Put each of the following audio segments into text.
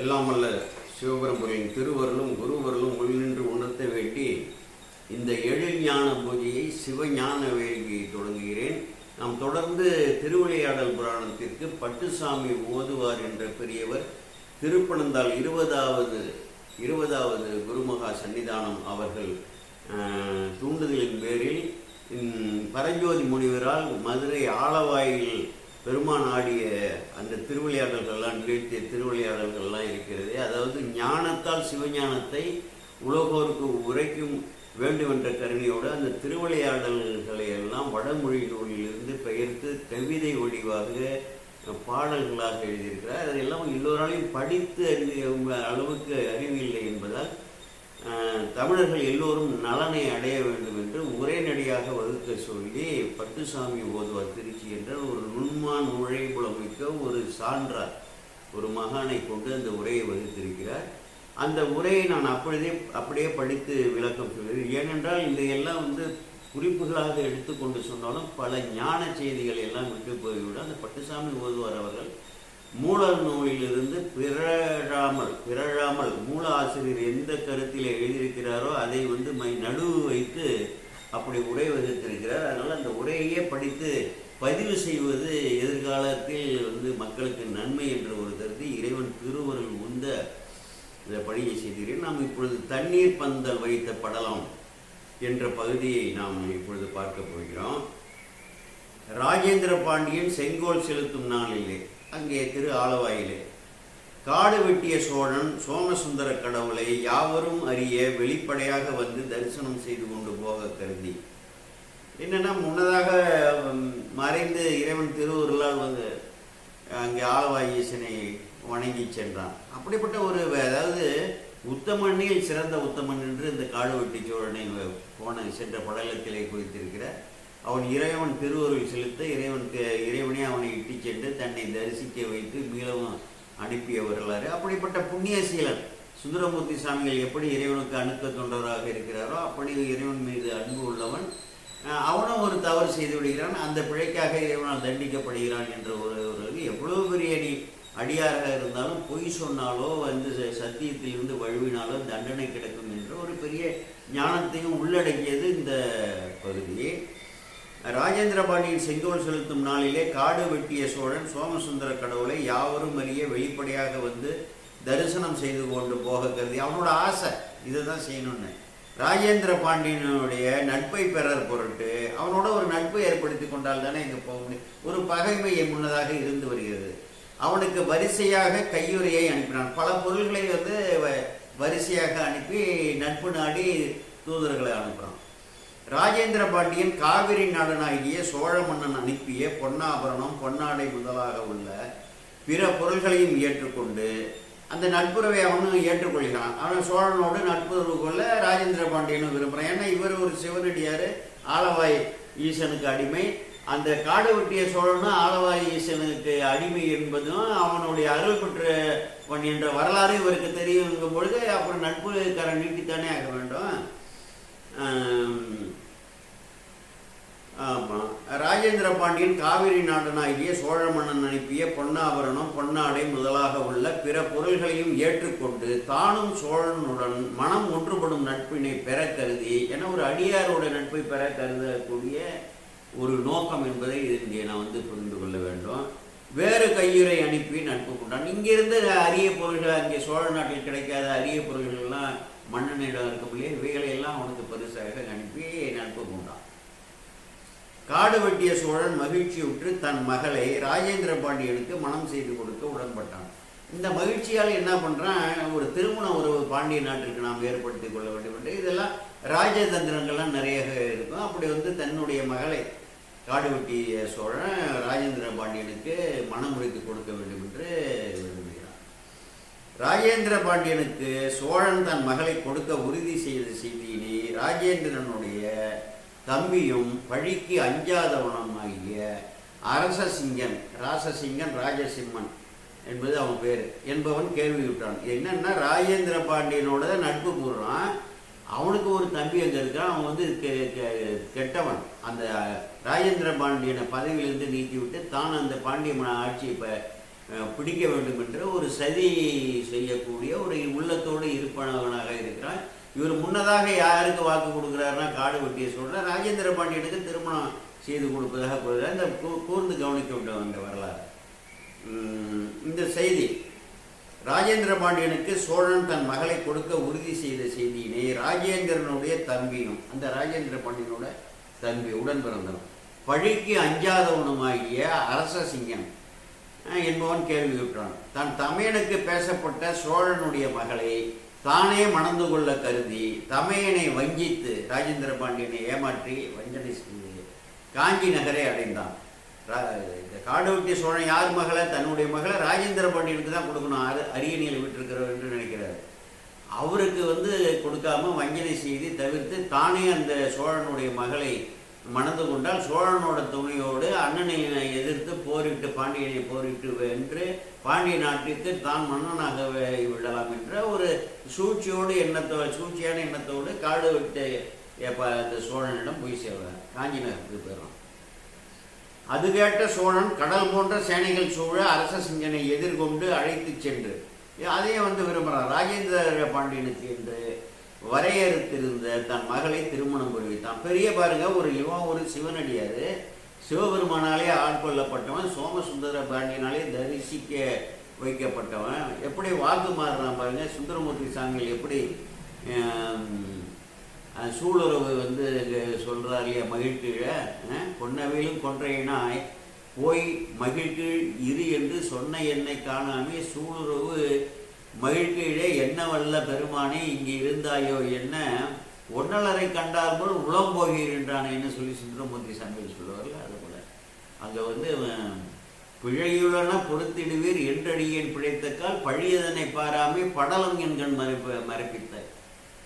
எல்லாம் வல்ல சிவபெரும்புரின் திருவருளும் குருவருளும் உள்நின்று உணர்த்த வேண்டி இந்த எழில் ஞான பூஜையை சிவஞான வேள்வியை தொடங்குகிறேன். நாம் தொடர்ந்து திருவிளையாடல் புராணத்திற்கு பட்டுசாமி ஓதுவார் என்ற பெரியவர் திருப்பனந்தாள் இருபதாவது இருபதாவது குருமகா சன்னிதானம் அவர்கள் தூண்டுதலின் பேரில் பரஞ்சோதி முனிவரால் மதுரை ஆலவாயில் பெருமான் ஆடிய அந்த திருவிளையாடல்கள்லாம் நிகழ்த்திய திருவிளையாடல்கள்லாம் இருக்கிறது. அதாவது ஞானத்தால் சிவஞானத்தை உலகோருக்கு உரைக்கும் வேண்டும் என்ற கருணையோடு அந்த திருவிளையாடல்களை எல்லாம் வடமொழி நூலிலிருந்து பெயர்த்து கவிதை வடிவாக பாடல்களாக எழுதியிருக்கிறார். அதையெல்லாம் எல்லோராலையும் படித்து அறிவு அளவுக்கு அறிவு இல்லை என்பதால் தமிழர்கள் எல்லோரும் நலனை அடைய வேண்டும் என்று உரைநடியாக வகுக்க சொல்லி பட்டுசாமி ஓதுவார். திருச்சி என்ற ஒரு நுண்மான் நுழை புலமிக்க ஒரு சான்றார். ஒரு மகானை கொண்டு அந்த உரையை வகுத்திருக்கிறார். அந்த உரையை நான் அப்பொழுதே அப்படியே படித்து விளக்கம் சொல்கிறேன். ஏனென்றால் இதையெல்லாம் வந்து குறிப்புகளாக எடுத்துக்கொண்டு சொன்னாலும் பல ஞான செய்திகள் எல்லாம் விட்டு போய்விட அந்த பட்டுசாமி ஓதுவார் அவர்கள் மூல நூலிலிருந்து பிறழாமல் பிறழாமல் மூல ஆசிரியர் எந்த கருத்தில் எழுதியிருக்கிறாரோ அதை வந்து மை நடுவு வைத்து அப்படி உரை வகுத்திருக்கிறார். அதனால் அந்த உரையே படித்து பதிவு செய்வது எதிர்காலத்தில் வந்து மக்களுக்கு நன்மை என்ற ஒரு கருத்து இறைவன் திருவருள் உந்த இந்த பணியை செய்கிறேன் நாம் இப்பொழுது தண்ணீர் பந்தல் வைத்த படலம் என்ற பகுதியை நாம் இப்பொழுது பார்க்க போகிறோம். ராஜேந்திர பாண்டியன் செங்கோல் செலுத்தும் நாளிலே அங்கே திரு ஆலவாயிலே. காடு வெட்டிய சோழன் சோமசுந்தர கடவுளை யாவரும் அறிய வெளிப்படையாக வந்து தரிசனம் செய்து கொண்டு போக கருதி. என்னென்னா முன்னதாக மறைந்து இறைவன் திருவருளால் வந்து அங்கே ஆலவாய் வணங்கி சென்றான். அப்படிப்பட்ட ஒரு அதாவது உத்தமனில் சிறந்த உத்தமன் என்று இந்த காடு வெட்டி சோழனை போன சென்ற படலத்திலே குறித்திருக்கிற அவன் இறைவன் திருவருள் செலுத்த இறைவனுக்கு இறைவனே அவனை இட்டு சென்று தன்னை தரிசிக்க வைத்து மீளவும் அனுப்பிய வரலாறு அப்படிப்பட்ட புண்ணியசீலன் சுந்தரமூர்த்தி சாமிகள் எப்படி இறைவனுக்கு அணுக்க தொண்டராக இருக்கிறாரோ அப்படி இறைவன் மீது அன்பு உள்ளவன் அவனும் ஒரு தவறு செய்து விடுகிறான். அந்த பிழைக்காக இறைவனால் தண்டிக்கப்படுகிறான் என்ற ஒரு எவ்வளோ எவ்வளவு பெரிய நீ அடியாராக இருந்தாலும் பொய் சொன்னாலோ வந்து ச- சத்தியத்திலிருந்து வழுவினாலோ தண்டனை கிடைக்கும் என்ற ஒரு பெரிய ஞானத்தையும் உள்ளடக்கியது இந்த பகுதி ராஜேந்திர பாண்டியன் செங்கோல் செலுத்தும் நாளிலே காடு வெட்டிய சோழன் சோமசுந்தர கடவுளை யாவரும் அறிய வெளிப்படையாக வந்து தரிசனம் செய்து கொண்டு போக கருதி அவனோட ஆசை இதை தான் செய்யணும்னு. ராஜேந்திர பாண்டியனுடைய நட்பை பெறர் பொருட்டு அவனோட ஒரு நட்பை ஏற்படுத்தி கொண்டால் தானே இங்கே போக முடியும். ஒரு பகைமை முன்னதாக இருந்து வருகிறது. அவனுக்கு வரிசையாக கையுறையை அனுப்பினான். பல பொருள்களை வந்து வ- வரிசையாக அனுப்பி நட்பு நாடி தூதர்களை அனுப்புகிறான் ராஜேந்திர பாண்டியன் காவிரி நாடனாகிய சோழ மன்னன் அனுப்பிய பொன்னாபரணம் பொன்னாடை முதலாக உள்ள பிற பொருள்களையும் ஏற்றுக்கொண்டு அந்த நட்புறவை அவனும் ஏற்றுக்கொள்கிறான். அவன் சோழனோடு நட்புறவு கொள்ள ராஜேந்திர பாண்டியனும் விரும்புகிறான். ஏன்னா இவர் ஒரு சிவனடியார் ஆலவாய் ஈசனுக்கு அடிமை. அந்த காடு வெட்டிய சோழனும் ஆலவாய் ஈசனுக்கு அடிமை என்பதும் அவனுடைய அருள் பெற்றவன் என்ற வரலாறு இவருக்கு தெரியுங்கும் பொழுது அப்புறம் நட்பு கரை நீட்டித்தானே ஆக வேண்டும். ஆமாம் ராஜேந்திர பாண்டியன் காவிரி நாடனாகிய சோழ மன்னன் அனுப்பிய பொன்னாபரணம் பொன்னாடை முதலாக உள்ள பிற பொருள்களையும் ஏற்றுக்கொண்டு தானும் சோழனுடன் மனம் ஒன்றுபடும் நட்பினை பெற கருதி என ஒரு அடியாரோட நட்பை பெற கருதக்கூடிய ஒரு நோக்கம் என்பதை இங்கே நான் வந்து புரிந்து கொள்ள வேண்டும். வேறு கையுறை அனுப்பி நட்பு கொண்டான். இங்கிருந்து அரிய பொருள்கள் அங்கே சோழ நாட்டில் கிடைக்காத அரிய பொருள்கள்லாம் மன்னனிடம் இருக்கக்கூடிய இவைகளை எல்லாம் அவனுக்கு பரிசாக அனுப்பி நட்பு கொண்டான். காடு வெட்டிய சோழன் மகிழ்ச்சியுற்று தன் மகளை ராஜேந்திர பாண்டியனுக்கு மனம் செய்து கொடுக்க உடன்பட்டான். இந்த மகிழ்ச்சியால் என்ன பண்ணுறான் ஒரு திருமண உறவு பாண்டிய நாட்டிற்கு நாம் ஏற்படுத்திக் கொள்ள வேண்டும் என்று. இதெல்லாம் ராஜதந்திரங்கள்லாம் நிறைய இருக்கும். அப்படி வந்து தன்னுடைய மகளை காடு வெட்டிய சோழன் ராஜேந்திர பாண்டியனுக்கு மனம் முடித்து கொடுக்க வேண்டும் என்று விரும்புகிறான். ராஜேந்திர பாண்டியனுக்கு சோழன் தன் மகளை கொடுக்க உறுதி செய்த செய்தியினை ராஜேந்திரனுடைய தம்பியும் பழிக்கு அஞ்சாதவனுமாகிய அரசசிங்கன் ராசசிங்கன் ராஜசிம்மன் என்பது அவன் பேர் என்பவன் கேள்வி விட்டான் என்னென்னா ராஜேந்திர பாண்டியனோட தான் நட்பு கூறுறான். அவனுக்கு ஒரு தம்பி அங்கே இருக்கான். அவன் வந்து கெ- கெ- கெட்டவன். அந்த ராஜேந்திர பாண்டியனை பதவியிலிருந்து நீக்கி விட்டு தான் அந்த பாண்டிய ஆட்சியை இப்போ பிடிக்க வேண்டும் என்ற ஒரு சதி செய்யக்கூடிய ஒரு உள்ளத்தோடு இருப்பவனாக இருக்கிறான். இவர் முன்னதாக யாருக்கு வாக்கு கொடுக்குறாருன்னா காடு வெட்டிய சொல்ற ராஜேந்திர பாண்டியனுக்கு திருமணம் செய்து கொடுப்பதாக கூறுகிறார். இந்த கூ- கூர்ந்து கவனிக்க விட்டோம் அந்த வரலாறு. இந்த செய்தி. ராஜேந்திர பாண்டியனுக்கு சோழன் தன் மகளை கொடுக்க உறுதி செய்த செய்தியினை ராஜேந்திரனுடைய தம்பியும் அந்த ராஜேந்திர பாண்டியனோட தம்பி உடன் பிறந்தவன். பழிக்கு அஞ்சாதவனுமாகிய அரச சிங்கம் என்பவன் கேள்வி விட்டான் தன் தமையனுக்கு பேசப்பட்ட சோழனுடைய மகளை தானே மணந்து கொள்ள கருதி தமையனை வஞ்சித்து ராஜேந்திர பாண்டியனை ஏமாற்றி வஞ்சனை செய்து காஞ்சி நகரை அடைந்தான். இந்த காடுவெட்டி சோழன் யார் மகளை? தன்னுடைய மகளை ராஜேந்திர பாண்டியனுக்கு தான் கொடுக்கணும். அரு அரியணையில் விட்டிருக்கிறவர் என்று நினைக்கிறார். அவருக்கு வந்து கொடுக்காம வஞ்சனை செய்து தவிர்த்து தானே அந்த சோழனுடைய மகளை மணந்து கொண்டால் சோழனோட துணையோடு அண்ணனை எதிர்த்து போரிட்டு பாண்டியனை போரிட்டு வென்று பாண்டிய நாட்டிற்கு தான் மன்னனாக விடலாம் என்ற ஒரு சூழ்ச்சியோடு எண்ணத்தோ சூழ்ச்சியான எண்ணத்தோடு காடு விட்டு அந்த சோழனிடம் போய் சேர்வார். காஞ்சி நகருக்கு போயிடும் அது கேட்ட சோழன் கடல் போன்ற சேனைகள் சூழ அரச சிங்கனை எதிர்கொண்டு அழைத்துச் சென்று அதையும் வந்து விரும்புகிறான் ராஜேந்திர பாண்டியனுக்கு என்று வரையறுத்திருந்த தன் மகளை திருமணம் புரிவித்தான் பெரிய பாருங்க ஒரு இவன் ஒரு சிவனடியார். சிவபெருமானாலே ஆட்கொள்ளப்பட்டவன் சோமசுந்தர பாண்டியனாலே தரிசிக்க வைக்கப்பட்டவன். எப்படி வாக்கு மாறுறான் பாருங்க சுந்தரமூர்த்தி சாமிகள் எப்படி சூளுறவு வந்து சொல்கிறார் இல்லையா மகிழ்கீழ? பொன்னவையிலும் கொன்றையினாய் போய் மகிழ்கீழ் இரு என்று சொன்ன என்னை காணாமே சூளுறவு மகிழ்கீழே என்ன வல்ல பெருமானே இங்கே இருந்தாயோ என்ன? ஒன்னலரை கண்டால் போல் உளம் போகிறேன்றானேன்னு சொல்லி சுந்தரமூர்த்தி சாமிகள் சொல்லுவார்கள். அது போல. அங்கே வந்து அவன் பிழையுடன பொறுத்திடுவீர் என்றடியேன் பிழைத்தக்கால் பழியதனை பாராமே படலம் என்கண் மறைப்ப மறைப்பித்த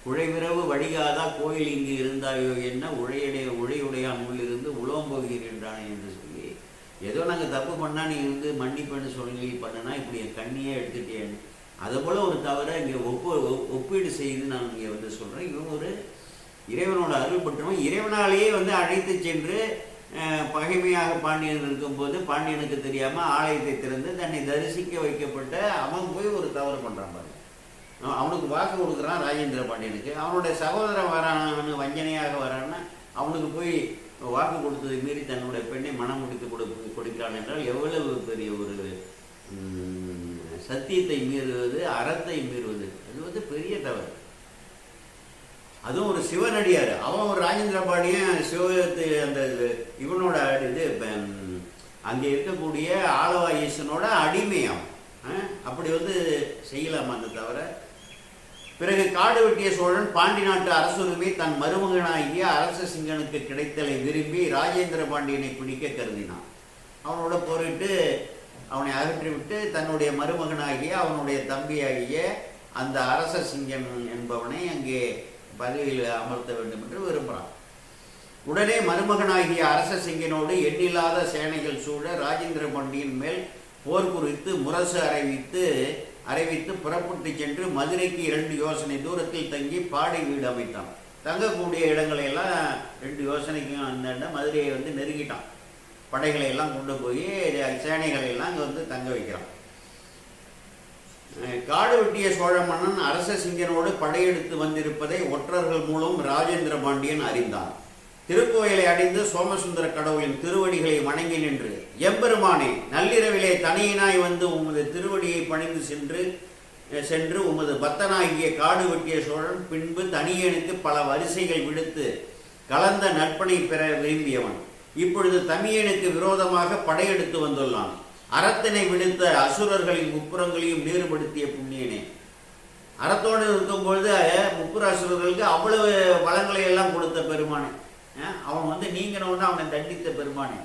குழைவிரவு வழிகாதா கோயில் இங்கு இருந்தாயோ என்ன? உழையுடைய உழையுடையான் உள்ளிருந்து உலகம் போகிறேன்றானே என்று சொல்லி ஏதோ நாங்கள் தப்பு பண்ணா நீ இருந்து மன்னிப்புன்னு சொல்லி பண்ணனா இப்படி என் கண்ணியே எடுத்துட்டேன்னு அதை போல் ஒரு தவிர இங்கே ஒப்பு ஒ- ஒப்பீடு செய்து நான் இங்கே வந்து சொல்கிறேன் இவன் ஒரு இறைவனோட அருள் பெற்றவன் இறைவனாலேயே வந்து அழைத்து சென்று பகைமையாக பாண்டியன் இருக்கும்போது பாண்டியனுக்கு தெரியாமல் ஆலயத்தை திறந்து தன்னை தரிசிக்க வைக்கப்பட்ட அவன் போய் ஒரு தவறு பண்ணுறான் பாருங்க. அவனுக்கு வாக்கு கொடுக்குறான் ராஜேந்திர பாண்டியனுக்கு. அவனுடைய சகோதரன் வரான்னு வஞ்சனையாக வரான்னு அவனுக்கு போய் வாக்கு கொடுத்ததை மீறி தன்னுடைய பெண்ணை மனம் முடித்து கொடு கொடுக்கிறான் என்றால் எவ்வளவு பெரிய ஒரு சத்தியத்தை மீறுவது அறத்தை மீறுவது. அது வந்து பெரிய தவறு. அதுவும் ஒரு சிவனடியார். அவன் ஒரு ராஜேந்திர பாண்டியன் சிவத்து அந்த இவனோட இது அங்கே இருக்கக்கூடிய ஆளவா ஈசனோட அடிமையம் அப்படி வந்து செய்யலாமா அந்த தவிர பிறகு காடு வெட்டிய சோழன் பாண்டி நாட்டு அரசுரிமை தன் மருமகனாகிய அரச சிங்கனுக்கு கிடைத்தலை விரும்பி ராஜேந்திர பாண்டியனை பிடிக்க கருதினான். அவனோட போரிட்டு அவனை அகற்றிவிட்டு தன்னுடைய மருமகனாகிய அவனுடைய தம்பியாகிய அந்த அரச சிங்கம் என்பவனை அங்கே பதவியில் அமர்த்த வேண்டும் என்று விரும்புகிறான். உடனே மருமகனாகிய அரச சிங்கனோடு எண்ணில்லாத சேனைகள் சூழ ராஜேந்திர பண்டியின் மேல் போர் குறித்து முரசு அறிவித்து அறிவித்து புறப்பட்டு சென்று மதுரைக்கு இரண்டு யோசனை தூரத்தில் தங்கி பாடை வீடு அமைத்தான். தங்கக்கூடிய இடங்களை எல்லாம் ரெண்டு யோசனைக்கும் அந்த மதுரையை வந்து நெருங்கிட்டான். படைகளை எல்லாம் கொண்டு போய் சேனைகளை எல்லாம் அங்கே வந்து தங்க வைக்கிறான். காடு வெட்டிய சோழ மன்னன் அரச சிங்கனோடு படையெடுத்து வந்திருப்பதை ஒற்றர்கள் மூலம் ராஜேந்திர பாண்டியன் அறிந்தான். திருக்கோயிலை அடைந்து சோமசுந்தர கடவுளின் திருவடிகளை வணங்கி நின்று எம்பெருமானே நள்ளிரவிலே தனியினாய் வந்து உமது திருவடியை பணிந்து சென்று சென்று உமது பக்தனாகிய காடு வெட்டிய சோழன் பின்பு தனியனுக்கு பல வரிசைகள் விடுத்து கலந்த நட்பனை பெற விரும்பியவன். இப்பொழுது தமியனுக்கு விரோதமாக படையெடுத்து வந்துள்ளான். அறத்தினை விடுத்த அசுரர்களின் முப்புறங்களையும் நீர்படுத்திய புண்ணியனே. அறத்தோடு இருக்கும்பொழுது முப்புற அசுரர்களுக்கு அவ்வளவு வளங்களை எல்லாம் கொடுத்த பெருமானே. அவன் வந்து நீங்கணும்னு அவனை தண்டித்த பெருமானே.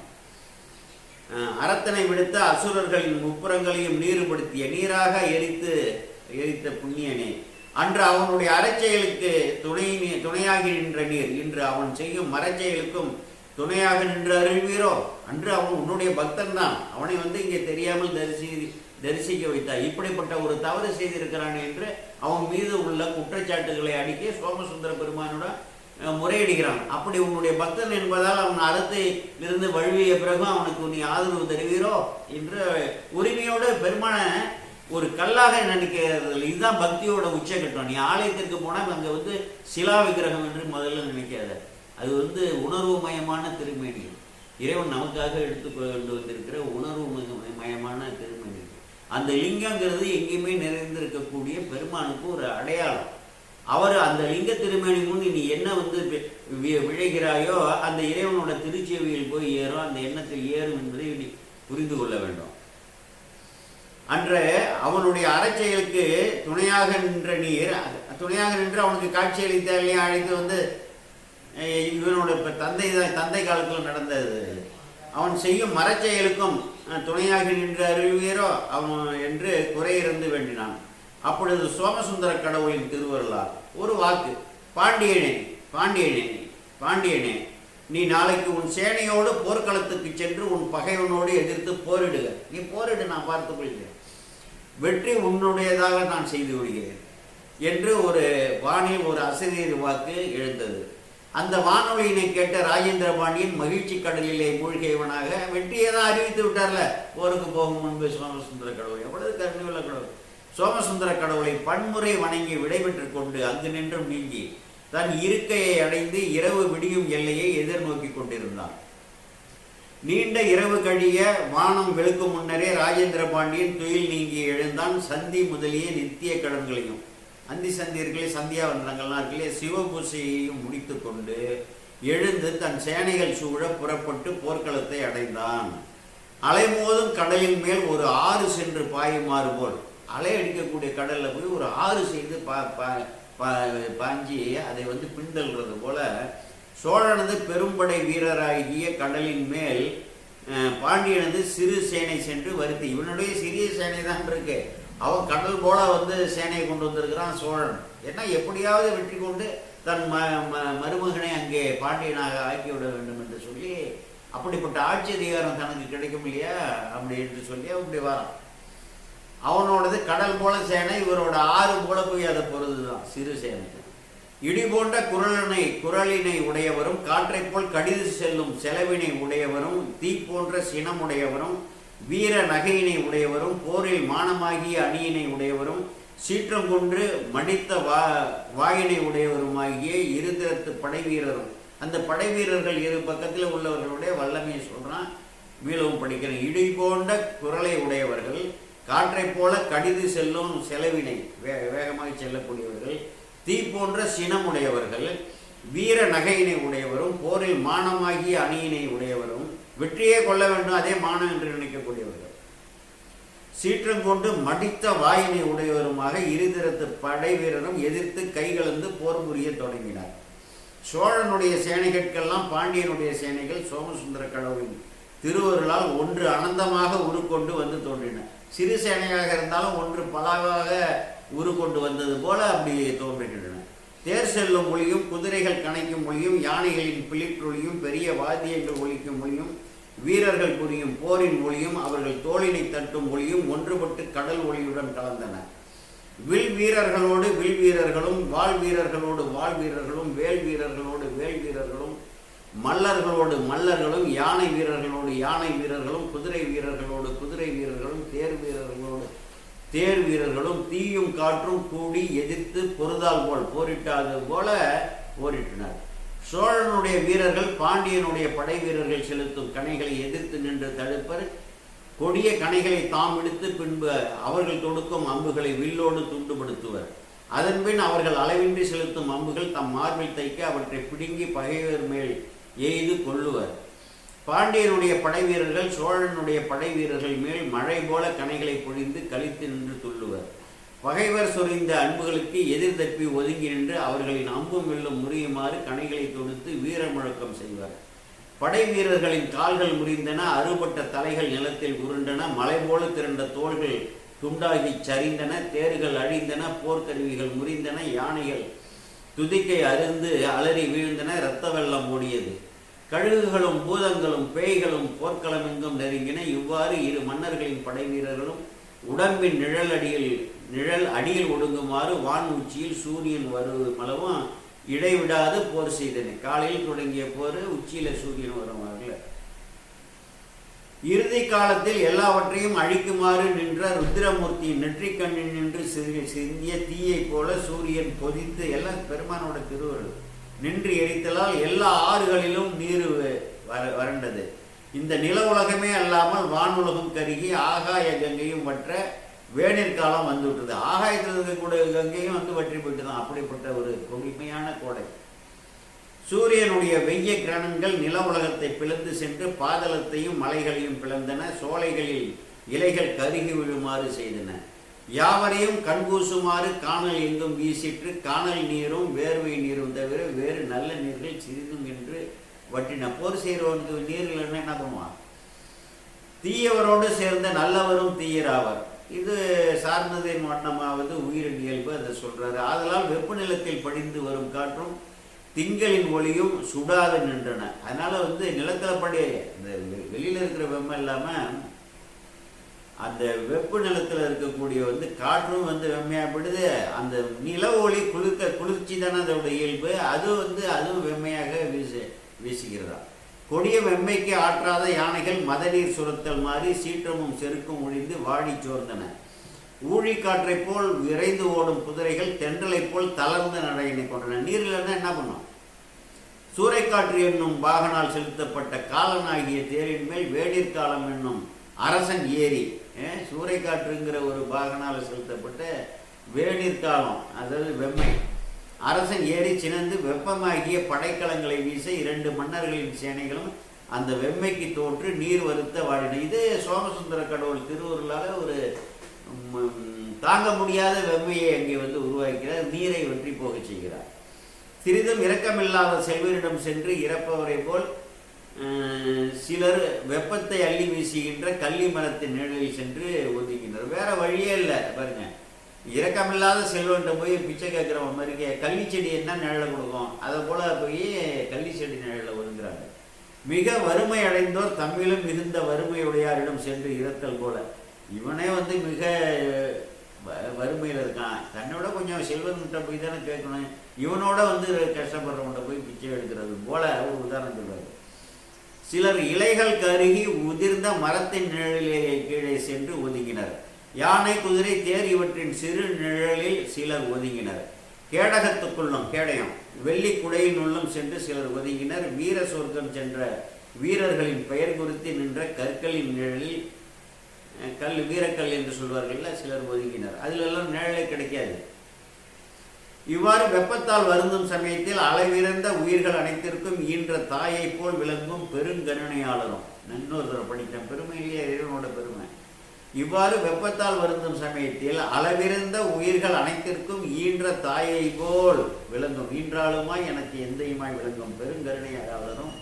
அஹ் அறத்தனை விடுத்த அசுரர்களின் முப்புறங்களையும் நீர்படுத்திய நீராக எரித்து எரித்த புண்ணியனே. அன்று அவனுடைய அறச்செயலுக்கு துணை துணையாகி நின்ற நீர் இன்று அவன் செய்யும் மரச்செயலுக்கும் துணையாக நின்று அருள்வீரோ அன்று அவன் உன்னுடைய பக்தன் தான் அவனை வந்து இங்கே தெரியாமல் தரிசி தரிசிக்க வைத்தாய். இப்படிப்பட்ட ஒரு தவறு செய்திருக்கிறான் என்று அவன் மீது உள்ள குற்றச்சாட்டுகளை அடிக்க சோமசுந்தர பெருமானோட முறையிடுகிறான். அப்படி உன்னுடைய பக்தன் என்பதால் அவன் அறத்திலிருந்து வழுவிய பிறகும் அவனுக்கு நீ ஆதரவு தருவீரோ? என்று உரிமையோடு பெருமான ஒரு கல்லாக நினைக்கிறது இதுதான் பக்தியோட உச்சகட்டம் நீ ஆலயத்திற்கு போனால் அங்கே வந்து சிலா விக்கிரகம் என்று முதல்ல நினைக்காத. அது வந்து உணர்வு மயமான திருமேனிகள். இறைவன் நமக்காக எடுத்து கொண்டு வந்திருக்கிற உணர்வு மயமான திருமேனிகள். அந்த லிங்கங்கிறது எங்கேயுமே நிறைந்திருக்கக்கூடிய பெருமானுக்கு ஒரு அடையாளம். அவர் அந்த லிங்க திருமேனி முன் நீ என்ன வந்து வி- விழைகிறாயோ அந்த இறைவனோட திருச்செவியில் போய் ஏறும் அந்த எண்ணத்தில் ஏறும் என்பதை நீ புரிந்து கொள்ள வேண்டும். அன்று அவனுடைய அறச்செயலுக்கு துணையாக நின்ற நீர் துணையாக நின்று அவனுக்கு காட்சியளித்த இல்லையா அழைத்து வந்து இவனுடைய இப்போ தந்தை தான் தந்தை காலத்தில் நடந்தது. அவன் செய்யும் மரச்செயலுக்கும் துணையாக நின்று அறிவுகிறோ அவன் என்று குறையிருந்து வேண்டினான். அப்பொழுது சோமசுந்தர கடவுளின் திருவருளார் ஒரு வாக்கு பாண்டியனே பாண்டியனே பாண்டியனே நீ நாளைக்கு உன் சேனையோடு போர்க்களத்துக்கு சென்று உன் பகைவனோடு எதிர்த்து போரிடுக. நீ போரிடு நான் பார்த்துக் கொள்கிறேன். வெற்றி உன்னுடையதாக நான் செய்து விடுகிறேன். என்று ஒரு வானில் ஒரு அசரீர் வாக்கு எழுந்தது. அந்த வானொலியினை கேட்ட ராஜேந்திர பாண்டியன் மகிழ்ச்சி கடலிலே மூழ்கியவனாக வெற்றியை தான் அறிவித்து விட்டார்ல. போருக்கு போகும் முன்பு சோமசுந்தர கடவுள். எவ்வளவு கருணையுள்ள கடவுள். சோமசுந்தர கடவுளை பன்முறை வணங்கி விடைபெற்று கொண்டு அங்கு நின்றும் நீங்கி தன் இருக்கையை அடைந்து இரவு விடியும் எல்லையை எதிர்நோக்கி கொண்டிருந்தான். நீண்ட இரவு கழிய வானம் வெளுக்கும் முன்னரே ராஜேந்திர பாண்டியன் துயில் நீங்கி எழுந்தான் சந்தி முதலிய நித்திய கடன்களையும். அந்தி சந்தியர்களே சந்தியாவந்தனங்கள்லாம் இருக்கலையே சிவபூசையையும் முடித்து கொண்டு எழுந்து தன் சேனைகள் சூழ புறப்பட்டு போர்க்களத்தை அடைந்தான். அலைமோதும் கடலின் மேல் ஒரு ஆறு சென்று பாயுமாறு போல். அலை அடிக்கக்கூடிய கடலில் போய் ஒரு ஆறு செய்து பா பா- பாஞ்சி அதை வந்து பின்தல்றது போல சோழனது பெரும்படை வீரராகிய கடலின் மேல் பாண்டியனது சிறு சேனை சென்று வருத்தி. இவனுடைய சிறிய சேனை தான் இருக்கு. அவன் கடல் போல வந்து சேனையை கொண்டு வந்திருக்கிறான் சோழன். ஏன்னா எப்படியாவது வெற்றி கொண்டு தன் ம ம- மருமகனை அங்கே பாண்டியனாக ஆக்கிவிட வேண்டும் என்று சொல்லி அப்படிப்பட்ட ஆட்சி அதிகாரம் தனக்கு கிடைக்கும் இல்லையா? அப்படி என்று சொல்லி அப்படி வரான். அவனோடது கடல் போல சேனை இவரோட ஆறு போல போய் அதை பொறுதுதான் சிறு சேனை. இடி போன்ற குரலனை குரலினை உடையவரும் காற்றைப் போல் கடிது செல்லும் செலவினை உடையவரும் தீ போன்ற சினம் உடையவரும் வீர நகையினை உடையவரும் போரில் மானமாகிய அணியினை உடையவரும் சீற்றம் கொன்று மடித்த வா வாயினை உடையவருமாகிய இருதிரத்து படை வீரரும். அந்த படை வீரர்கள் இரு பக்கத்தில் உள்ளவர்களுடைய வல்லமையை சொல்றான். மீளவும் படிக்கிறேன். இடி போன்ற குரலை உடையவர்கள் காற்றைப் போல கடிது செல்லும் செலவினை வே வேகமாக செல்லக்கூடியவர்கள் தீ போன்ற சினமுடையவர்கள் வீர நகையினை உடையவரும் போரில் மானமாகிய அணியினை உடையவரும் வெற்றியே கொள்ள வேண்டும் அதே மானம் என்று நினைக்கக்கூடியவர்கள். சீற்றம் கொண்டு மடித்த வாயினை உடையவருமாக இருதிரத்து படை வீரரும் எதிர்த்து கைகலந்து போர் புரிய தொடங்கினார். சோழனுடைய சேனைகளுக்கெல்லாம் பாண்டியனுடைய சேனைகள் சோமசுந்தர கடவுளின் திருவருளால் ஒன்று அனந்தமாக உருக்கொண்டு வந்து தோன்றின. சிறு சேனையாக இருந்தாலும் ஒன்று பலவாக உருக்கொண்டு வந்தது போல அப்படி தோன்றுகின்றன. தேர் செல்லும் மொழியும் குதிரைகள் கணைக்கும் மொழியும் யானைகளின் பிளிற்றொலியும் பெரிய வாத்தியங்கள் ஒழிக்கும் மொழியும் வீரர்கள் புரியும் போரின் ஒளியும் அவர்கள் தோளினை தட்டும் ஒளியும் ஒன்றுபட்டு கடல் ஒளியுடன் கலந்தன. வில் வீரர்களோடு வில் வீரர்களும் வாள் வீரர்களோடு வாள் வீரர்களும் வேல் வீரர்களோடு வேல் வீரர்களும் மல்லர்களோடு மல்லர்களும் யானை வீரர்களோடு யானை வீரர்களும் குதிரை வீரர்களோடு குதிரை வீரர்களும் தேர் வீரர்கள் தேர் வீரர்களும் தீயும் காற்றும் கூடி எதிர்த்து பொருதால் போல் போரிட்டாது போல போரிட்டனர். சோழனுடைய வீரர்கள் பாண்டியனுடைய படை வீரர்கள் செலுத்தும் கணைகளை எதிர்த்து நின்று தடுப்பர் கொடிய கணைகளை தாம் எடுத்து பின்பு அவர்கள் தொடுக்கும் அம்புகளை வில்லோடு துண்டுபடுத்துவர். அதன்பின் அவர்கள் அளவின்றி செலுத்தும் அம்புகள் தம் மார்பில் தைக்க அவற்றை பிடுங்கி பகைவர் மேல் எய்து கொள்ளுவர். பாண்டியனுடைய படை வீரர்கள் சோழனுடைய படை வீரர்கள் மேல் மழை போல கணைகளை பொழிந்து கழித்து நின்று துள்ளுவர். பகைவர் சொரிந்த அன்புகளுக்கு எதிர் தப்பி ஒதுங்கி நின்று அவர்களின் அம்பும் வெல்லும் முறியுமாறு கணைகளை தொடுத்து வீர முழக்கம் செய்வார். படை வீரர்களின் கால்கள் முறிந்தன அறுபட்ட தலைகள் நிலத்தில் உருண்டன மலை போல திரண்ட தோள்கள் துண்டாகி சரிந்தன தேர்கள் அழிந்தன போர்க்கருவிகள் முறிந்தன யானைகள் துதிக்கை அருந்து அலறி வீழ்ந்தன இரத்த வெள்ளம் ஓடியது கழுகுகளும் பூதங்களும் பேய்களும் போர்க்களமெங்கும் நெருங்கின இவ்வாறு இரு மன்னர்களின் படை வீரர்களும் உடம்பின் நிழல் அடியில் நிழல் அடியில் ஒடுங்குமாறு வான் உச்சியில் சூரியன் வருமளவும் இடைவிடாது போர் செய்தன. காலையில் தொடங்கிய போர் உச்சியில சூரியன் வருவாங்கல்ல இறுதி காலத்தில் எல்லாவற்றையும் அழிக்குமாறு நின்ற ருத்ரமூர்த்தியின் நெற்றிக்கண்ணில் நின்று சிறிய சிந்திய தீயைப் போல சூரியன் பொதித்து எல்லாம் பெருமானோட திருவருள். நின்று எரித்தலால் எல்லா ஆறுகளிலும் நீர் வர வறண்டது. இந்த நில உலகமே அல்லாமல் வானுலகம் கருகி ஆகாய கங்கையும் வற்ற வேநீர் காலம் வந்து விட்டது. ஆகாயத்தில் இருக்கக்கூடிய கங்கையும் வந்து வற்றி போயிட்டு தான் அப்படிப்பட்ட ஒரு கொடுமையான கோடை. சூரியனுடைய வெய்ய கிரணங்கள் நில உலகத்தை பிளந்து சென்று பாதளத்தையும் மலைகளையும் பிளந்தன. சோலைகளில் இலைகள் கருகி விழுமாறு செய்தன. யாவரையும் கண்கூசுமாறு காணல் எங்கும் வீசிற்று காணல் நீரும் வேர்வை நீரும் தவிர வேறு நல்ல நீர்கள் சிறிதும் என்று வட்டின போர் செய்கிறவனுக்கு நீர்கள் என்ன பண்ணுவான் தீயவரோடு சேர்ந்த நல்லவரும் தீயராவர். இது சார்ந்ததின் வண்ணமாவது உயிரின் இயல்பு அதை சொல்றாரு. ஆதலால் வெப்பநிலத்தில் படிந்து வரும் காற்றும் திங்களின் ஒளியும் சுடாது நின்றன. அதனால வந்து நிலத்தில் படி இந்த வெளியில் இருக்கிற வெப்பம் இல்லாமல் அந்த வெப்ப நிலத்தில் இருக்கக்கூடிய வந்து காற்றும் வந்து வெம்மையாகப்படுது. அந்த நில ஒளி குளிர்க்க குளிர்ச்சி தானே அதோட இயல்பு. அது வந்து அதுவும் வெம்மையாக வீசு வீசுகிறதா? கொடிய வெம்மைக்கு ஆற்றாத யானைகள் மதநீர் சுரத்தல் மாதிரி சீற்றமும் செருக்கும் ஒழிந்து வாடி சோர்ந்தன. ஊழிக்காற்றைப் போல் விரைந்து ஓடும் குதிரைகள் தென்றலைப் போல் தளர்ந்த நடையினை கொண்டன. நீர் என்ன பண்ணும்? சூறைக்காற்று என்னும் வாகனால் செலுத்தப்பட்ட காலனாகிய தேரின் மேல் வேடிற்காலம் என்னும் அரசன் ஏரி சூறைக்காற்றுங்கிற ஒரு பாகனால் செலுத்தப்பட்ட வேநீர் காலம் அதாவது வெம்மை. அரசன் ஏறி சினந்து வெப்பமாகிய படைக்கலங்களை வீச இரண்டு மன்னர்களின் சேனைகளும் அந்த வெம்மைக்கு தோற்று நீர் வருத்த வாடின. இது சோமசுந்தர கடவுள் திருவருளால் ஒரு தாங்க முடியாத வெம்மையை அங்கே வந்து உருவாக்கிறார். நீரை வெற்றி போகச் செய்கிறார். சிறிதும் இரக்கமில்லாத செல்வரிடம் சென்று இறப்பவரை போல் சிலர் வெப்பத்தை அள்ளி வீசுகின்ற கள்ளி மரத்தின் நிழலில் சென்று ஒதுங்கினர் வேற வழியே இல்லை பாருங்க. இறக்கமில்லாத செல்வன்ட்ட போய் பிச்சை கேட்குறவன் மாதிரி கே- கள்ளி செடி என்ன நிழலை கொடுக்கும்? அதை போல போய் கள்ளி செடி நிழலை ஒதுங்குறாங்க மிக வறுமை அடைந்தோர் தம்மிலும் மிகுந்த வறுமையுடையாரிடம் சென்று இறத்தல் போல. இவனே வந்து மிக வ- வறுமையில் இருக்கான். தன்னோட கொஞ்சம் செல்வன்கிட்ட போய் தானே கேட்கணும். இவனோட வந்து கஷ்டப்படுறவன்கிட்ட போய் பிச்சை எடுக்கிறது போல ஒரு உதாரணம் சொல்வார் சிலர் இலைகள் கருகி உதிர்ந்த மரத்தின் நிழலிலே கீழே சென்று ஒதுங்கினர். யானை குதிரை தேர் இவற்றின் சிறு நிழலில் சிலர் ஒதுங்கினர். கேடகத்துக்குள்ளும் கேடயம் வெள்ளி குடையின் உள்ளும் சென்று சிலர் ஒதுங்கினர். வீர சொர்க்கம் சென்ற வீரர்களின் பெயர் குறித்து நின்ற கற்களின் நிழலில் கல் வீரக்கல் என்று சொல்வார்கள்ல சிலர் ஒதுங்கினர். அதிலெல்லாம் நிழலே கிடைக்காது. இவ்வாறு வெப்பத்தால் வருந்தும் சமயத்தில் அளவிறந்த உயிர்கள் அனைத்திற்கும் ஈன்ற தாயைப் போல் விளங்கும் பெருங்கருணையாளரும். இன்னொரு படித்த பெருமையிலேயே இறைவனோட பெருமை. இவ்வாறு வெப்பத்தால் வருந்தும் சமயத்தில் அளவிறந்த உயிர்கள் அனைத்திற்கும் ஈன்ற தாயை போல் விளங்கும். ஈன்றாலுமாய் எனக்கு எந்தையுமாய் விளங்கும்? பெருங்கருணையாளரும்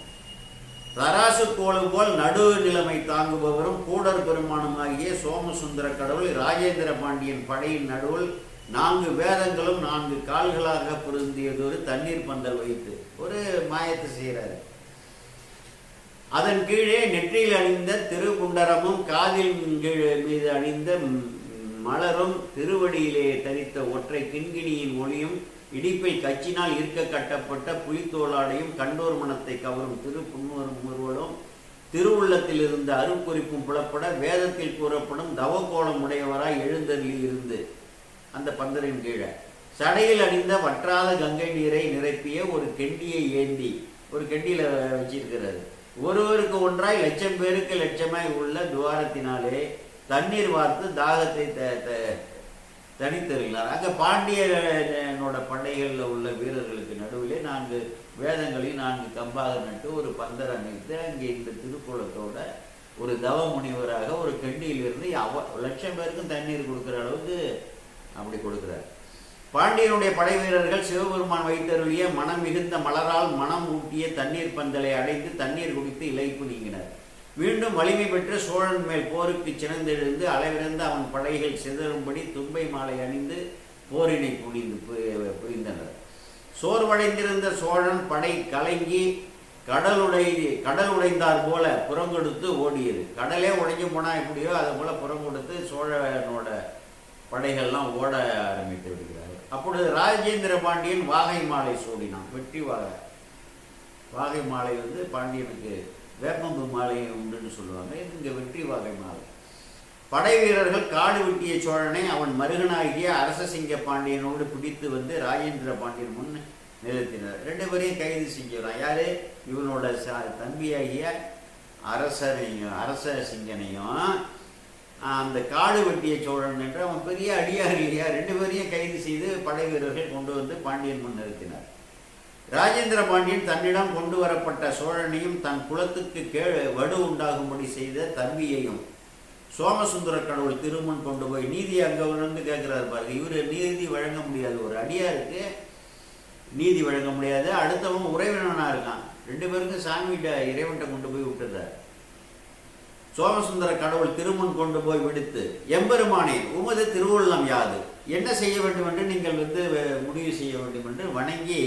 தராசு கோளு போல் நடு நிலைமை தாங்குபவரும் கூடர் பெருமானுமாகிய சோமசுந்தர கடவுள் ராஜேந்திர பாண்டியன் படையின் நடுவில் நான்கு வேதங்களும் நான்கு கால்களாக பொருந்தியதொரு தண்ணீர் பந்தல் வைத்து ஒரு மாயத்தை செய்கிறாரு. அதன் கீழே நெற்றியில் அணிந்த திருகுண்டரமும் காதில் கீழ் மீது அணிந்த மலரும் திருவடியிலே தரித்த ஒற்றை கிண்கிணியின் ஒளியும் இடிப்பை கச்சினால் இருக்க கட்டப்பட்ட புலித்தோளாடையும் கண்டோர் மனத்தை கவரும் திரு புன்வரும் முருவலும் திருவுள்ளத்தில் இருந்த அருக்குறிப்பும் புலப்பட வேதத்தில் கூறப்படும் தவக்கோலம் உடையவராய் எழுந்தருளி இருந்து அந்த பந்தரின் கீழே. சடையில் அணிந்த வற்றாத கங்கை நீரை நிரப்பிய ஒரு கெண்டியை ஏந்தி ஒரு கெண்டியில் வச்சிருக்கிறாரு ஒருவருக்கு ஒன்றாய் லட்சம் பேருக்கு லட்சமாய் உள்ள துவாரத்தினாலே தண்ணீர் வார்த்து தாகத்தை த- த- தனித்தருகிறார் அங்கே பாண்டியனோட பண்டைகளில் உள்ள வீரர்களுக்கு நடுவிலே நான்கு வேதங்களையும் நான்கு கம்பாக நட்டு ஒரு பந்தர் அமைத்து அங்கே இந்த திருக்குளத்தோட ஒரு தவ முனிவராக ஒரு கெண்டியிலிருந்து அவ லட்சம் பேருக்கும் தண்ணீர் கொடுக்குற அளவுக்கு அப்படி கொடுக்குறார். பாண்டியனுடைய படை வீரர்கள் சிவபெருமான் வைத்தருளிய மனம் மிகுந்த மலரால் மனம் ஊட்டிய தண்ணீர் பந்தலை அடைந்து தண்ணீர் குடித்து இலைப்பு நீங்கினர். மீண்டும் வலிமை பெற்று சோழன் மேல் போருக்கு சிறந்தெழுந்து அளவிறந்து அவன் படைகள் சிதறும்படி தும்பை மாலை அணிந்து போரினை புரிந்து புரிந்தனர். சோர்வடைந்திருந்த சோழன் படை கலங்கி கடலுடை கடல் உடைந்தார் போல புறங்கொடுத்து ஓடியது. கடலே உடைஞ்சு போனா எப்படியோ அதை போல புறங்கொடுத்து சோழனோட படைகள்லாம் ஓட ஆரம்பித்து விடுகிறார் அப்பொழுது ராஜேந்திர பாண்டியன் வாகை மாலை சூடினான். வெற்றி வாகை வாகை மாலை வந்து பாண்டியனுக்கு வேப்பம்பு மாலை உண்டுன்னு சொல்லுவாங்க. இது இங்கே வெற்றி வாகை மாலை. படை வீரர்கள் காடு வெட்டிய சோழனை அவன் மருகனாகிய அரசசிங்க பாண்டியனோடு பிடித்து வந்து ராஜேந்திர பாண்டியன் முன் நிறுத்தினர். ரெண்டு பேரையும் கைது செஞ்சிடறான். யாரு? இவனோட ச- தம்பியாகிய அரசனையும் அரச சிங்கனையும் அந்த காடு வெட்டிய சோழன் என்று அவன் பெரிய அடியார் இல்லையா ரெண்டு பேரையும் கைது செய்து படை வீரர்கள் கொண்டு வந்து பாண்டியன் முன் நிறுத்தினார் ராஜேந்திர பாண்டியன் தன்னிடம் கொண்டு வரப்பட்ட சோழனையும் தன் குலத்துக்கு கே வடு உண்டாகும்படி செய்த தம்பியையும் சோமசுந்தர கடவுள் திருமண் கொண்டு போய் நீதி அங்கே வந்து கேட்குறாரு பாருங்க. இவர் நீதி வழங்க முடியாது. ஒரு அடியாருக்கு நீதி வழங்க முடியாது. அடுத்தவன் உறவினனா இருக்கான். ரெண்டு பேருக்கும் சாமிகிட்ட இறைவன்கிட்ட கொண்டு போய் விட்டுறாரு. சோமசுந்தர கடவுள் திருமுன் கொண்டு போய் விடுத்து எம்பெருமானே உமது திருவுள்ளம் யாது? என்ன செய்ய வேண்டும் என்று நீங்கள் வந்து முடிவு செய்ய வேண்டும் என்று வணங்கி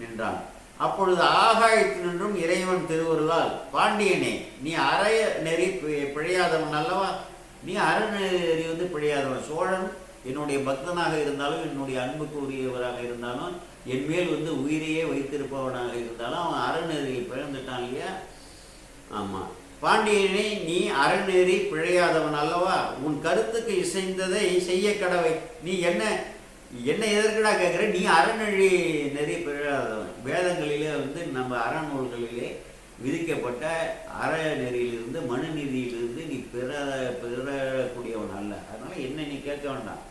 நின்றான். அப்பொழுது ஆகாயத்தினின்றும் இறைவன் திருவுருளால் பாண்டியனே நீ அறைய நெறி பிழையாதவன் அல்லவா? நீ அறநெறி வந்து பிழையாதவன். சோழன் என்னுடைய பக்தனாக இருந்தாலும் என்னுடைய அன்புக்கு உரியவராக இருந்தாலும் என் மேல் வந்து உயிரையே வைத்திருப்பவனாக இருந்தாலும் அவன் அறநெறியை பிறந்துட்டான் இல்லையா? ஆமாம் பாண்டியனே நீ அறநெறி பிழையாதவன் அல்லவா? உன் கருத்துக்கு இசைந்ததை செய்ய கடவை. நீ என்ன என்ன எதற்குடா கேட்குற? நீ அறநெறி நெறி பிழையாதவன். வேதங்களிலே வந்து நம்ம அறநூல்களிலே விதிக்கப்பட்ட அறநெறியிலிருந்து மனுநீதியிலிருந்து நீ பிற பிறக்கூடியவன் அல்ல. அதனால் என்ன நீ கேட்க வேண்டாம்.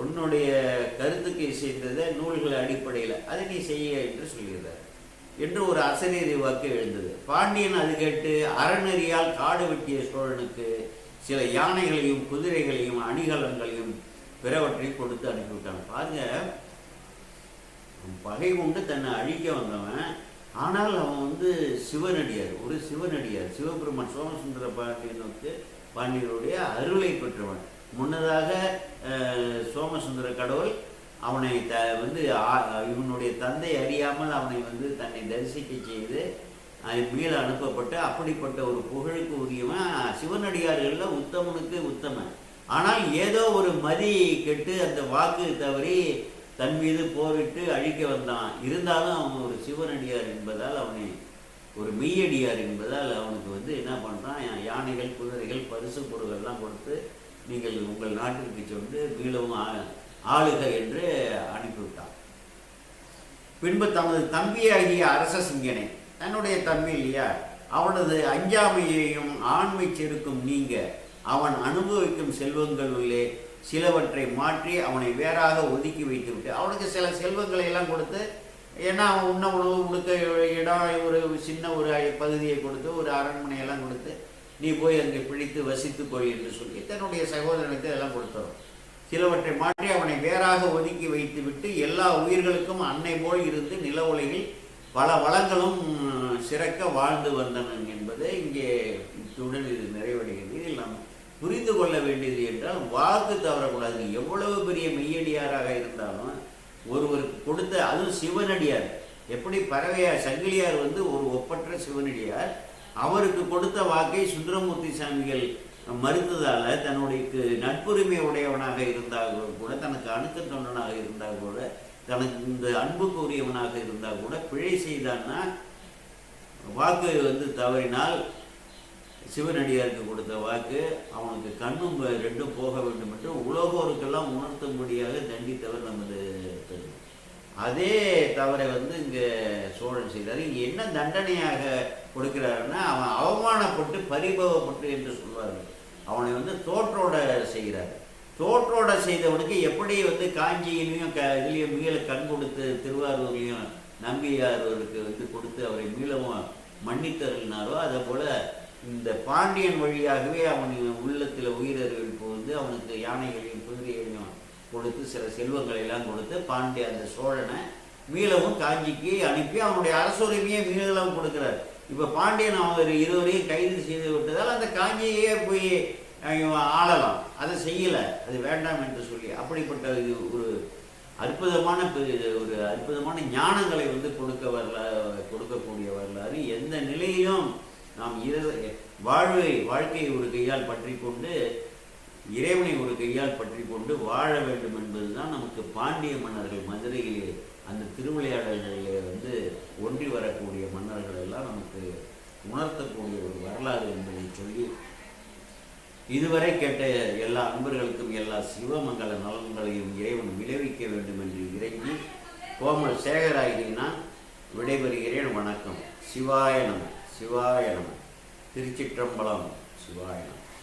உன்னுடைய கருத்துக்கு இசைந்ததை நூல்கள் அடிப்படையில் அதை நீ செய்ய என்று சொல்கிறார். என்று ஒரு அசநீதி வாக்கு எழுந்தது. பாண்டியன் அது கேட்டு அறநெறியால் காடு வெட்டிய சோழனுக்கு சில யானைகளையும் குதிரைகளையும் அணிகலன்களையும் பிறவற்றை கொடுத்து அனுப்பிவிட்டான். பாருங்க பகை கொண்டு தன்னை அழிக்க வந்தவன். ஆனால் அவன் வந்து சிவனடியார் ஒரு சிவனடியார். சிவபெருமான் சோமசுந்தர பாண்டியனுக்கு பாண்டியனுடைய அருளை பெற்றவன். முன்னதாக அஹ், சோமசுந்தர கடவுள் அவனை த வந்து ஆ- இவனுடைய தந்தை அறியாமல் அவனை வந்து தன்னை தரிசிக்க செய்து அது மீள அனுப்பப்பட்டு அப்படிப்பட்ட ஒரு புகழுக்கு உரியவன் சிவனடியார்களில் உத்தமனுக்கு உத்தமன். ஆனால் ஏதோ ஒரு மதி கெட்டு அந்த வாக்கு தவறி தன் மீது போரிட்டு அழிக்க வந்தான். இருந்தாலும் அவன் ஒரு சிவனடியார் என்பதால் அவனை ஒரு மெய்யடியார் என்பதால் அவனுக்கு வந்து என்ன பண்ணுறான் யானைகள் குதிரைகள் பரிசு பொருள்கள்லாம் கொடுத்து நீங்கள் உங்கள் நாட்டிற்கு சென்று மீளவும் ஆளுக என்று அனுப்பிவிட்டான் பின்பு தமது தம்பியாகிய அரச சிங்கனை தன்னுடைய தம்பி இல்லையா அவனது அஞ்சாமையையும் ஆண்மை செருக்கும் நீங்க அவன் அனுபவிக்கும் செல்வங்களுள்ளே சிலவற்றை மாற்றி அவனை வேறாக ஒதுக்கி வைத்து விட்டு அவனுக்கு சில செல்வங்களை எல்லாம் கொடுத்து ஏன்னா அவன் உண்ண உணவு உடுக்க இடம் ஒரு சின்ன ஒரு பகுதியை கொடுத்து ஒரு அரண்மனையெல்லாம் கொடுத்து நீ போய் அங்கே பிடித்து வசித்து போய் என்று சொல்லி தன்னுடைய சகோதரனுக்கு எல்லாம் கொடுத்தோம் சிலவற்றை மாற்றி அவனை வேறாக ஒதுக்கி வைத்துவிட்டு எல்லா உயிர்களுக்கும் அன்னை போல் இருந்து நில உலகில் பல வளங்களும் சிறக்க வாழ்ந்து வந்தனன் என்பது இங்கே இத்துடன் இது நிறைவடைகிறது. இதில் நாம் புரிந்து கொள்ள வேண்டியது என்றால் வாக்கு தவறக்கூடாது. எவ்வளவு பெரிய மெய்யடியாராக இருந்தாலும் ஒருவருக்கு கொடுத்த அதுவும் சிவனடியார். எப்படி பறவையார் சங்கிலியார் வந்து ஒரு ஒப்பற்ற சிவனடியார் அவருக்கு கொடுத்த வாக்கை சுந்தரமூர்த்தி சாமிகள் மறுத்ததால் தன்னுடைய நட்புரிமை உடையவனாக இருந்தால் கூட தனக்கு அணுக்க தொண்டனாக இருந்தால் கூட தனக்கு இந்த அன்புக்கு உரியவனாக இருந்தால் கூட பிழை செய்தான்னா வாக்கு வந்து தவறினால் சிவனடியாருக்கு கொடுத்த வாக்கு அவனுக்கு கண்ணும் ரெண்டும் போக வேண்டும் என்று உலகோருக்கெல்லாம் உணர்த்தும்படியாக தண்டித்தவர் நமது அதே தவறை வந்து இங்கே சோழன் செய்தார். இங்கே என்ன தண்டனையாக கொடுக்கிறாருன்னா அவன் அவமானப்பட்டு பரிபவப்பட்டு என்று சொல்வார்கள். அவனை வந்து தோற்றோட செய்கிறார். தோற்றோட செய்தவனுக்கு எப்படி வந்து காஞ்சியிலையும் க இதுலேயும் மீள கண் கொடுத்து திருவாரூர்லேயும் நம்பியாரூருக்கு வந்து கொடுத்து அவரை மீளவும் மன்னித்தருளினாரோ அதே போல் இந்த பாண்டியன் வழியாகவே அவன் உள்ளத்தில் உயிரறிவிப்பு வந்து அவனுக்கு யானைகளையும் குதிரைகளையும் கொடுத்து சில செல்வங்களை எல்லாம் கொடுத்து பாண்டிய அந்த சோழனை மீளவும் காஞ்சிக்கு அனுப்பி அவனுடைய அரசுரிமையை மீளவும் கொடுக்குறாரு. இப்போ பாண்டியன் அவர் இருவரையும் கைது செய்து விட்டதால் அந்த காஞ்சியே போய் ஆளலாம். அதை செய்யலை. அது வேண்டாம் என்று சொல்லி அப்படிப்பட்ட இது ஒரு அற்புதமான ஒரு அற்புதமான ஞானங்களை வந்து கொடுக்க வரல கொடுக்கக்கூடிய வரலாறு எந்த நிலையிலும் நாம் இர வாழ்வை வாழ்க்கையை ஒரு கையால் பற்றி கொண்டு இறைவனை ஒரு கையால் பற்றி கொண்டு வாழ வேண்டும் என்பதுதான் நமக்கு பாண்டிய மன்னர்கள் மதுரையிலே அந்த திருவிளையாடல்களிலே வந்து ஒன்றி வரக்கூடிய மன்னர்கள் எல்லாம் நமக்கு உணர்த்தக்கூடிய ஒரு வரலாறு என்பதை சொல்லி இதுவரை கேட்ட எல்லா அன்பர்களுக்கும் எல்லா சிவமங்கல நலன்களையும் இறைவன் விளைவிக்க வேண்டும் என்று இறங்கி கோமல் சேகராகினா விடைபெறுகிறேன். வணக்கம். சிவாயணம் சிவாயணம் திருச்சிற்றம்பலம். சிவாயணம்